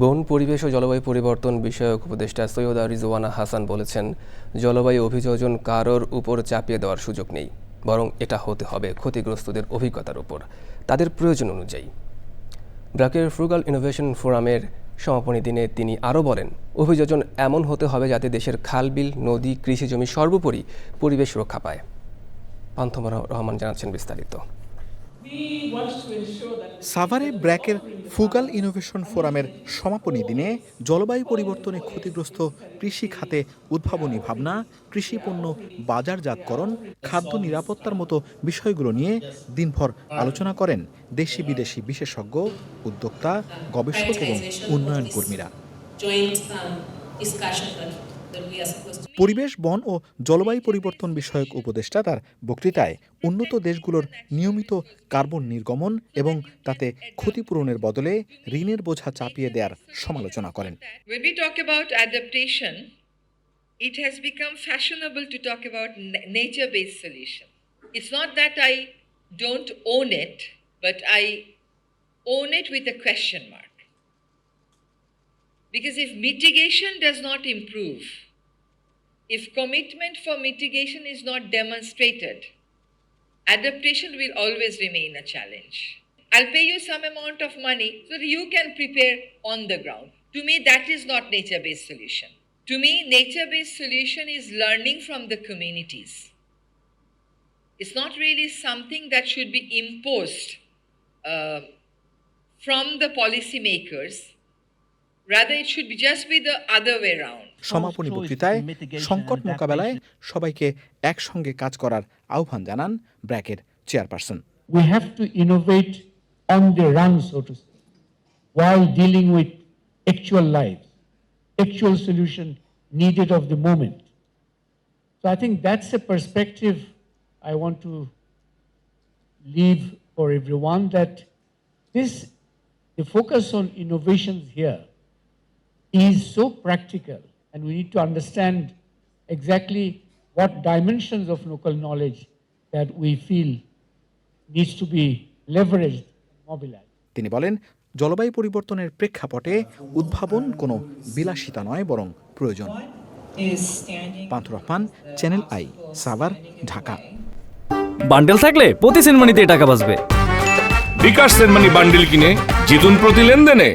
বন, পরিবেশ ও জলবায়ু পরিবর্তন বিষয়ক উপদেষ্টা সৈয়দা রিজওয়ানা হাসান বলেছেন, জলবায়ু অভিযোজন কারোর উপর চাপিয়ে দেওয়ার সুযোগ নেই, বরং এটা হতে হবে ক্ষতিগ্রস্তদের অভিজ্ঞতার উপর, তাদের প্রয়োজন অনুযায়ী। ব্রাকের ফ্রুগাল ইনোভেশন ফোরামের সমাপনী দিনে তিনি আরও বলেন, অভিযোজন এমন হতে হবে যাতে দেশের খালবিল নদী কৃষিজমি সর্বোপরি পরিবেশ রক্ষা পায়। পান্থমা রহমান জানাচ্ছেন বিস্তারিত। সাভারে ব্র্যাকের ফুগাল ইনোভেশন ফোরামের সমাপনী দিনে জলবায়ু পরিবর্তনে ক্ষতিগ্রস্ত কৃষি খাতে উদ্ভাবনী ভাবনা, কৃষি পণ্য বাজারজাতকরণ, খাদ্য নিরাপত্তার মতো বিষয়গুলো নিয়ে দিনভর আলোচনা করেন দেশি বিদেশি বিশেষজ্ঞ, উদ্যোক্তা, গবেষক এবং উন্নয়ন কর্মীরা um. পরিবেশ বন ও জলবায়ু পরিবর্তন বিষয়ক উপদেষ্টা তার বক্তৃতায় উন্নত দেশগুলোর নিয়মিত কার্বন নির্গমন এবং তাতে ক্ষতিপূরণের বদলে ঋণের বোঝা চাপিয়ে দেওয়ার সমালোচনা করেন it has become fashionable to talk about nature based solution. It's not that I don't own it, but I own it with a question mark. Because if mitigation does not improve, if commitment for mitigation is not demonstrated, adaptation will always remain a challenge. I'll pay you some amount of money so that you can prepare on the ground. To me, that is not nature based solution. To me, nature based solution is learning from the communities. It's not really something that should be imposed uh, from the policymakers. Rather, it should be just be the other way around. সমাপনী বক্তৃতায় সংকট মোকাবেলায় সবাইকে একসঙ্গে কাজ করার আহ্বান জানান ব্র্যাকের chairperson we have to innovate on the run, so to say, while dealing with actual lives, actual solution needed of the moment. So I think that's a perspective I want to leave for everyone that this, the focus on innovations here is so practical and we need to understand exactly what dimensions of local knowledge that we feel needs to be leveraged and mobilized. তিনি বলেন জলবায়ু পরিবর্তনের প্রেক্ষাপটে উদ্ভাবন কোনো বিলাসিতা নয় বরং প্রয়োজন Pantha Rahman channel I Savar Dhaka bundle থাকলে প্রতি সেনমানিতে টাকা বাঁচবে বিকাশ সেনমানি বান্ডিল কিনে জিতুন প্রতি লেনদেনে